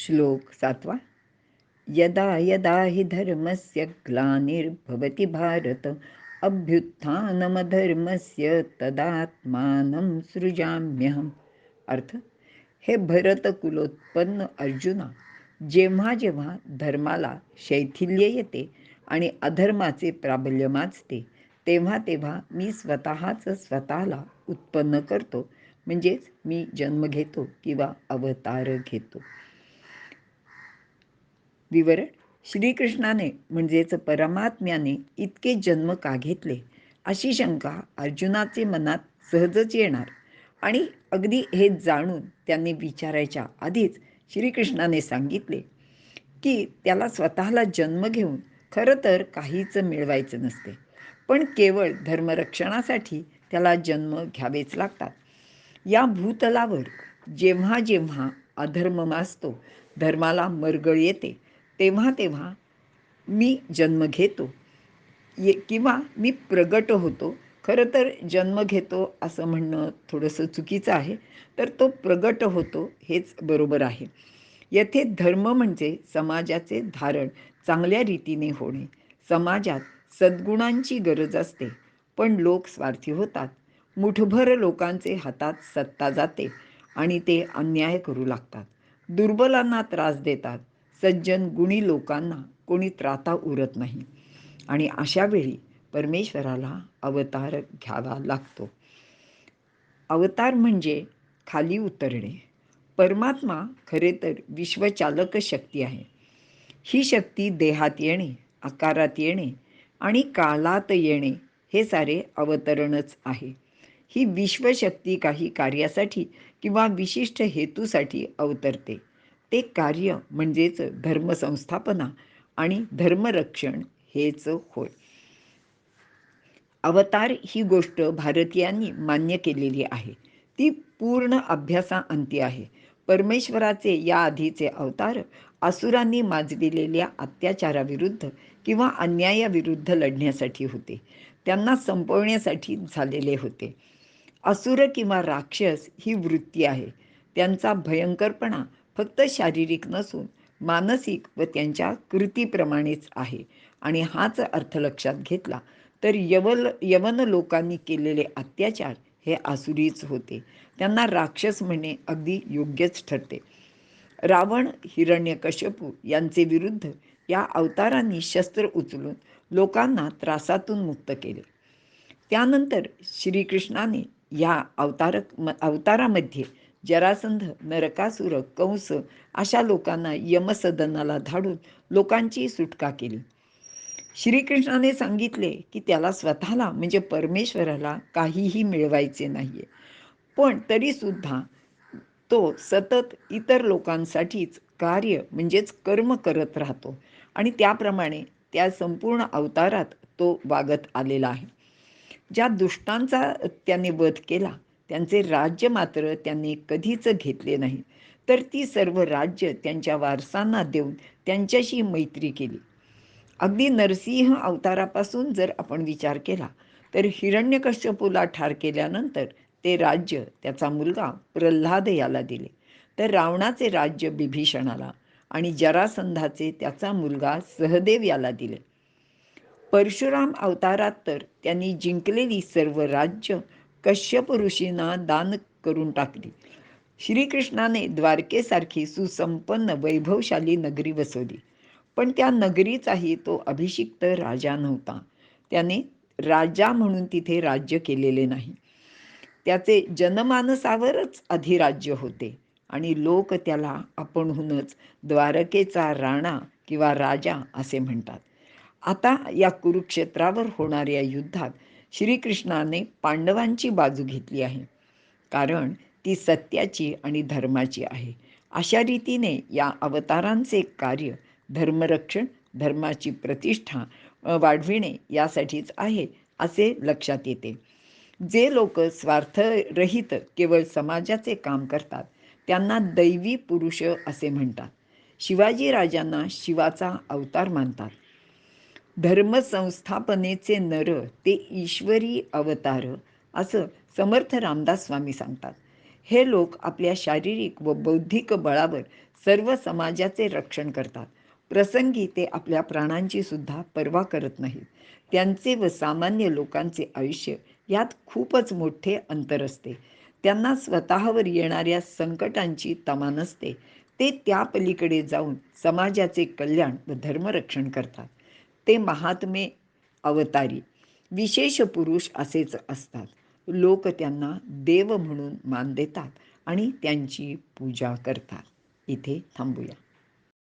श्लोक सातवा यदा यदा हि धर्मस्य ग्लानिर्भवति भारत अभ्युत्थानमधर्मस्य तदात्मानं सृजाम्यहम्। अर्थ हे भरत कुलोत्पन्न अर्जुना जेव्हा जेव्हा धर्माला शैथिल्य येते आणि अधर्माचे प्राबल्य माजते तेव्हा तेव्हा मी स्वतःच स्वतःला उत्पन्न करतो म्हणजेच मी जन्म घेतो किंवा अवतार घेतो. विवरण श्रीकृष्णाने म्हणजेच परमात्म्याने इतके जन्म का घेतले? अशी शंका अर्जुनाचे मनात सहजच येणार. आणि अगदी हे जाणून त्यांनी विचारायच्या आधीच श्रीकृष्णाने सांगितले की त्याला स्वतःला जन्म घेऊन खरं तर काहीच मिळवायचं नसते. पण केवळ धर्मरक्षणासाठी त्याला जन्म घ्यावेच लागतात. या भूतलावर जेव्हा जेव्हा अधर्म मासतो धर्माला मरगळ येते. तेव्हा तेव्हा मी जन्म घेतो. ये किंवा मी प्रगट होतो. खरं तर जन्म घेतो असं म्हणणं थोडंसं चुकीचं आहे. तर तो प्रगट होतो हेच बरोबर आहे. येथे धर्म म्हणजे समाजाचे धारण चांगल्या रीतीने होणे. समाजात सद्गुणांची गरज असते पण लोक स्वार्थी होतात. मुठभर लोकांचे हातात सत्ता जाते आणि ते अन्याय करू लागतात. दुर्बलांना त्रास देतात. सज्जन गुणी लोकांना कोणी त्राता उरत नाही. आणि अशा वेळी परमेश्वराला अवतार घ्यावा लागतो. अवतार म्हणजे खाली उतरणे. परमात्मा खरे तर विश्वचालक शक्ती आहे. ही शक्ती देहात येणे आकारात येणे आणि काळात येणे हे सारे अवतरणच आहे. ही विश्वशक्ती काही कार्यासाठी किंवा विशिष्ट हेतूसाठी अवतरते. ते कार्य म्हणजेच धर्मसंस्थापना आणि धर्मरक्षण हेच होय. अवतार ही गोष्ट भारतीयांनी मान्य केलेली आहे. ती पूर्ण अभ्यासाअंती आहे. परमेश्वराचे या आधीचे अवतार असुरांनी माजविलेल्या अत्याचाराविरुद्ध किंवा अन्यायाविरुद्ध लढण्यासाठी होते. त्यांना संपवण्यासाठी झालेले होते. असुर किंवा राक्षस ही वृत्ती आहे. त्यांचा भयंकरपणा फक्त शारीरिक नसून मानसिक व त्यांच्या कृतीप्रमाणेच आहे. आणि हाच अर्थ लक्षात घेतला तर यवल यवन लोकांनी केलेले अत्याचार हे आसुरीच होते. त्यांना राक्षस म्हणणे अगदी योग्यच ठरते. रावण हिरण्यकश्यपू यांचे विरुद्ध या अवतारांनी शस्त्र उचलून लोकांना त्रासातून मुक्त केले. त्यानंतर श्रीकृष्णाने या अवतारक अवतारामध्ये जरासंध नरकासुर कंस अशा लोकांना यमसदनाला धाडून लोकांची सुटका केली. श्रीकृष्णाने सांगितले की त्याला स्वतःला म्हणजे परमेश्वराला काहीही मिळवायचे नाहीये. पण तरीसुद्धा तो सतत इतर लोकांसाठीच कार्य म्हणजेच कर्म करत राहतो. आणि त्याप्रमाणे त्या संपूर्ण अवतारात तो वागत आलेला आहे. ज्या दुष्टांचा त्याने वध केला त्यांचे राज्य मात्र त्यांनी कधीच घेतले नाही. तर ती सर्व राज्य त्यांच्या वारसांना देऊन त्यांच्याशी मैत्री केली. अगदी नरसिंह अवतारापासून जर आपण विचार केला तर हिरण्यकश्यपूला ठार केल्यानंतर ते राज्य त्याचा मुलगा प्रल्हाद याला दिले. तर रावणाचे राज्य बिभीषणाला आणि जरासंधाचे त्याचा मुलगा सहदेव याला दिले. परशुराम अवतारात तर त्यांनी जिंकलेली सर्व राज्य कश्यप ऋषींना दान करून टाकली. श्रीकृष्णाने द्वारकेसारखी सुसंपन्न वैभवशाली नगरी वसवली. पण त्या नगरीचाही तो अभिषिक्त राजा नव्हता. त्याने राजा म्हणून तिथे राज्य केलेले नाही. त्याचे जनमानसावरच अधिराज्य होते आणि लोक त्याला आपणहूनच द्वारकेचा राणा किंवा राजा असे म्हणतात. आता या कुरुक्षेत्रावर होणाऱ्या युद्धात श्रीकृष्णाने पांडवांची बाजू घेतली आहे. कारण ती सत्याची आणि धर्माची आहे. अशा रीतीने या अवतारांचे कार्य धर्मरक्षण धर्माची प्रतिष्ठा वाढविणे यासाठीच आहे असे लक्षात येते. जे लोक स्वार्थरहित केवळ समाजाचे काम करतात त्यांना दैवी पुरुष असे म्हणतात. शिवाजी राजांना शिवाचा अवतार मानतात. धर्मसंस्थापनेचे नर ते ईश्वरी अवतार असं समर्थ रामदास स्वामी सांगतात. हे लोक आपल्या शारीरिक व बौद्धिक बळावर सर्व समाजाचे रक्षण करतात. प्रसंगी ते आपल्या प्राणांची सुद्धा पर्वा करत नाहीत. त्यांचे व सामान्य लोकांचे आयुष्य यात खूपच मोठे अंतर असते. त्यांना स्वतःवर येणाऱ्या संकटांची तमा नसते. ते त्या पलीकडे जाऊन समाजाचे कल्याण व धर्मरक्षण करतात. ते महात्मे अवतारी. विशेष पुरुष असेच असतात. लोक त्यांना देव म्हणून मान देतात आणि त्यांची पूजा करतात. इथे थांबूया.